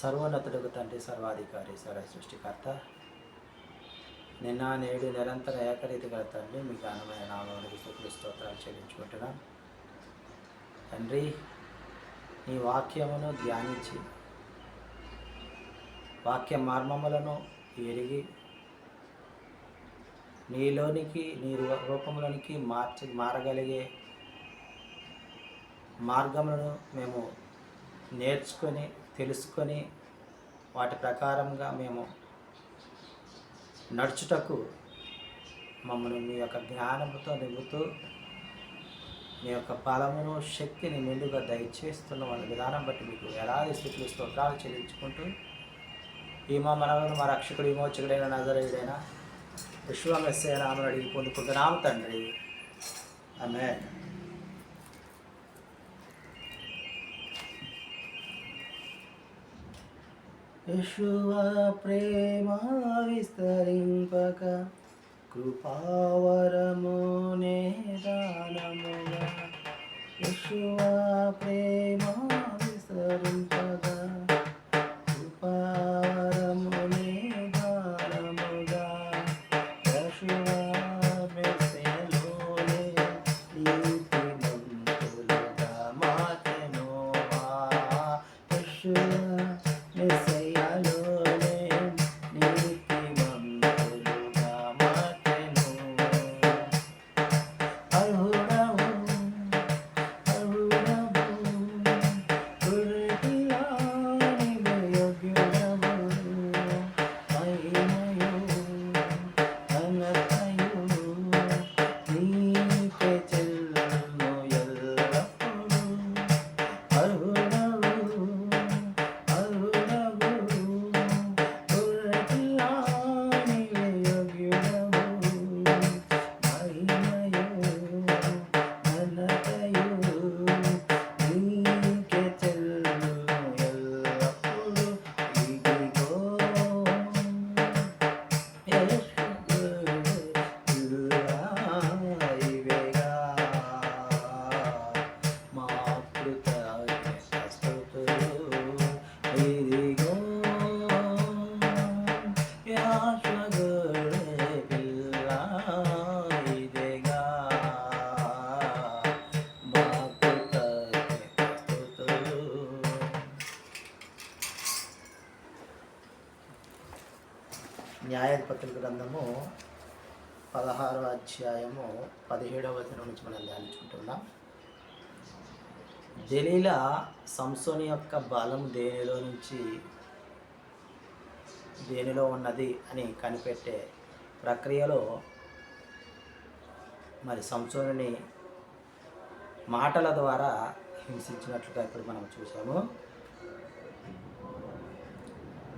సర్వోన్నతుడుగు తండ్రి సర్వాధికారి సర్వ సృష్టికర్త. నిన్న నేడు నిరంతర ఏకరీతి గల తండ్రి మీ ఘనమైన నామానికి స్థుతులు స్తోత్రాలు చెల్లించుకుంటున్నాం. తండ్రి నీ వాక్యమును ధ్యానించి వాక్య మర్మములను ఎరిగి నీలోనికి నీ రూపంలోనికి మార్చి మారగలిగే మార్గములను మేము నేర్చుకొని తెలుసుకొని వాటి ప్రకారంగా మేము నడుచుటకు మమ్మల్ని మీ యొక్క జ్ఞానముతో నింపుతూ మీ యొక్క బలమును శక్తిని మెండుగా దయచేస్తున్న వాళ్ళ విధానం బట్టి మీకు ఎలాంటి స్థితిలో స్తోత్రాలు చెల్లించుకుంటూ ఈ మా మనవరు మా రక్షకుడు విమోచకుడైన నజరేయుడైన విశ్వమెస్సే నామను అడిగి పొందుకుంటున్నాము తండ్రి. ఆమె యశువ ప్రేమ విస్తరింపక కృపావరమునే దానముగా. యశువ ప్రేమ విస్తరింపక ఇదిగో పిల్ల న్యాయాధిపతుల గ్రంథము పదహారవ అధ్యాయము పదిహేడవ వచనం నుంచి మనం ధ్యానించుకుంటున్నాం దెలీల సంసోని యొక్క బలం దేనిలో నుంచి దేనిలో ఉన్నది అని కనిపెట్టే ప్రక్రియలో మరి సంసోని మాటల ద్వారా హింసించినట్లుగా ఇప్పుడు మనం చూసాము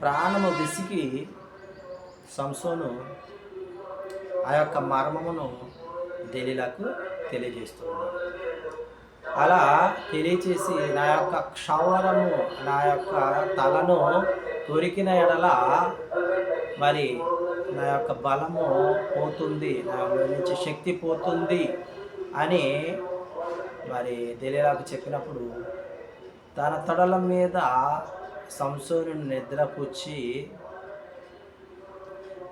ప్రాణము విసిగి సంసోను ఆ యొక్క మర్మమును దెలీలకు తెలియజేస్తున్నాడు అలా తెలియచేసి నా యొక్క క్షవరము నా యొక్క తలను దొరికిన ఎడల మరి నా యొక్క బలము పోతుంది నా నుంచి శక్తి పోతుంది అని మరి దెలీలాకు చెప్పినప్పుడు తన తొడల మీద సంసోను నిద్రపుచ్చి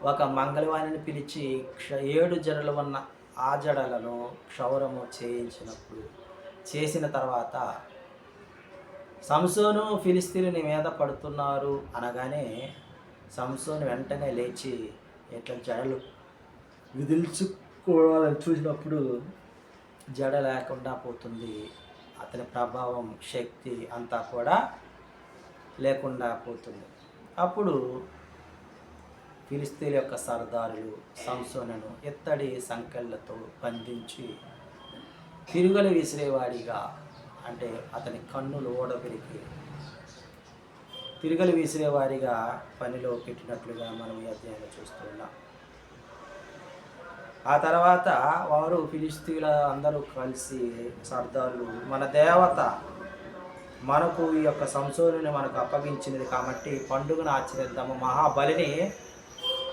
ఒక మంగళవాణిని పిలిచి క్ష ఏడు జడలు ఉన్న ఆ జడలను క్షౌరము చేయించినప్పుడు చేసిన తర్వాత సంసోను ఫిలిస్తీన్ని మీద పడుతున్నారు అనగానే సంసోను వెంటనే లేచి ఇట్లా జడలు విదిల్చుకోవాలని చూసినప్పుడు జడ లేకుండా పోతుంది. అతని ప్రభావం శక్తి అంతా కూడా లేకుండా పోతుంది. అప్పుడు ఫిలిస్తీన్ యొక్క సర్దారులు సంసోనను ఎత్తడి సంకెళ్ళతో బంధించి తిరుగులు విసిరేవాడిగా అంటే అతని కన్నులు ఓడపిరికి తిరుగులు విసిరేవారిగా పనిలో పెట్టినట్లుగా మనం ఈ అధ్యాయంలో చూస్తున్నాం ఆ తర్వాత వారు ఫిలిస్తీన్ల అందరూ కలిసి సర్దారులు మన దేవత మనకు ఈ యొక్క సంసోరుని మనకు అప్పగించినది కాబట్టి పండుగను ఆచరిద్దాము మహాబలిని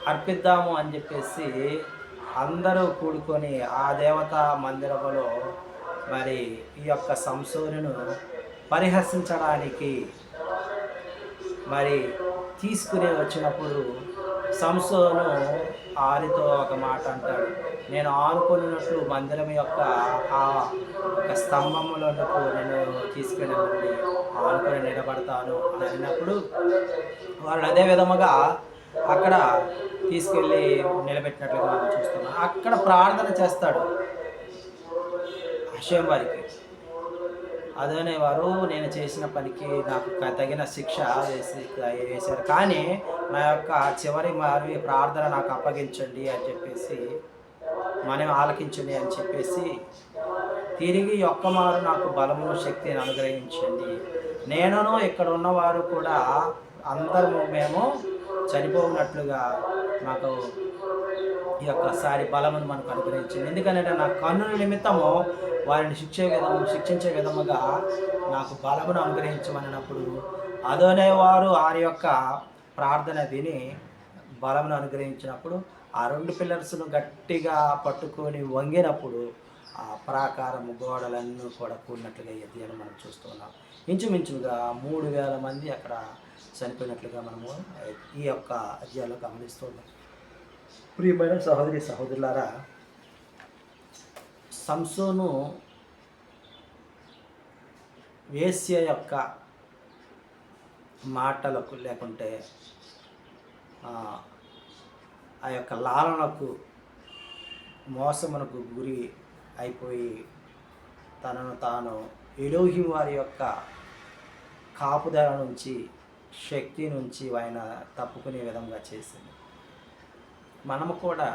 అర్పిద్దాము అని చెప్పేసి అందరూ కూడుకొని ఆ దేవత మందిరంలో మరి ఈ యొక్క సంసోనును పరిహసించడానికి మరి తీసుకుని వచ్చినప్పుడు సంసోను ఆరితో ఒక మాట అంటాడు. నేను ఆనుకున్నట్లు మందిరం యొక్క ఆ ఒక స్తంభములకు నేను తీసుకెళ్ళండి ఆనుకొని నిలబడతాను అని అన్నప్పుడు వాళ్ళు అదే విధముగా అక్కడ తీసుకెళ్ళి నిలబెట్టినట్లుగా మనం చూస్తున్నాం. అక్కడ ప్రార్థన చేస్తాడు. విషయం వారికి. అదనే వారు నేను చేసిన పనికి నాకు తగిన శిక్ష వేసి వేశారు. కానీ నా యొక్క చివరి మరి ప్రార్థన నాకు అప్పగించండి అని చెప్పేసి మనం ఆలకించండి అని చెప్పేసి తిరిగి ఒక్కమారు నాకు బలము శక్తిని అనుగ్రహించండి. నేనును ఇక్కడ ఉన్నవారు కూడా అందరము మేము చనిపోనట్లుగా నాకు ఈ యొక్కసారి బలమును మనకు అనుగ్రహించింది. ఎందుకంటే నా కన్నుల నిమిత్తము వారిని శిక్షే విధము శిక్షించే విధముగా నాకు బలమును అనుగ్రహించమన్నప్పుడు అదోనే వారు వారి యొక్క ప్రార్థన విని బలమును అనుగ్రహించినప్పుడు ఆ రెండు పిల్లర్స్ను గట్టిగా పట్టుకొని వంగినప్పుడు ఆ ప్రాకారము గోడలన్నీ కూడా కూడినట్లుగా ఎద్ది అని మనం చూస్తున్నాం. ఇంచుమించుగా మూడు వేల మంది అక్కడ చనిపోయినట్లుగా మనము ఈ యొక్క అధ్యాయంలో గమనిస్తున్నాం ప్రియమైన సహోదరి సహోదరులారా సంసోను వేశ్య యొక్క మాటలకు లేకుంటే ఆ, యొక్క లాలనకు మోసమునకు గురి అయిపోయి తనను తాను ఎలోహి వారి యొక్క కాపుదల నుంచి శక్తి నుంచి ఆయన తప్పుకునే విధంగా చేసింది. మనము కూడా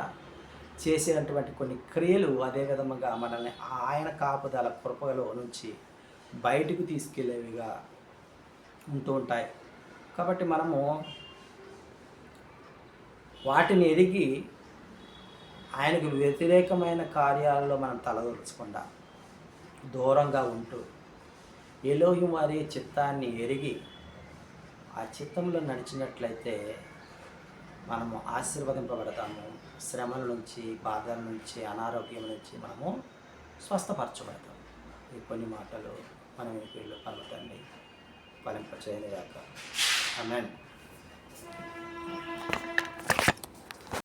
చేసేటువంటి కొన్ని క్రియలు అదే విధముగా మనల్ని ఆయన కాపుదల కృపలో నుంచి బయటకు తీసుకెళ్ళేవిగా ఉంటూ ఉంటాయి. కాబట్టి మనము వాటిని ఎరిగి ఆయనకు వ్యతిరేకమైన కార్యాలలో మనం తలదొరచకుండా దూరంగా ఉంటూ ఎలోహిం వారి చిత్తాన్ని ఎరిగి ఆ చిత్తంలో నడిచినట్లయితే మనము ఆశీర్వదింపబడతాము. శ్రమల నుంచి బాధల నుంచి అనారోగ్యం నుంచి మనము స్వస్థపరచబడతాం. ఈ కొన్ని మాటలు మనం ఈ పేర్లు పలుకుతండి. ఫలింప చేయలేక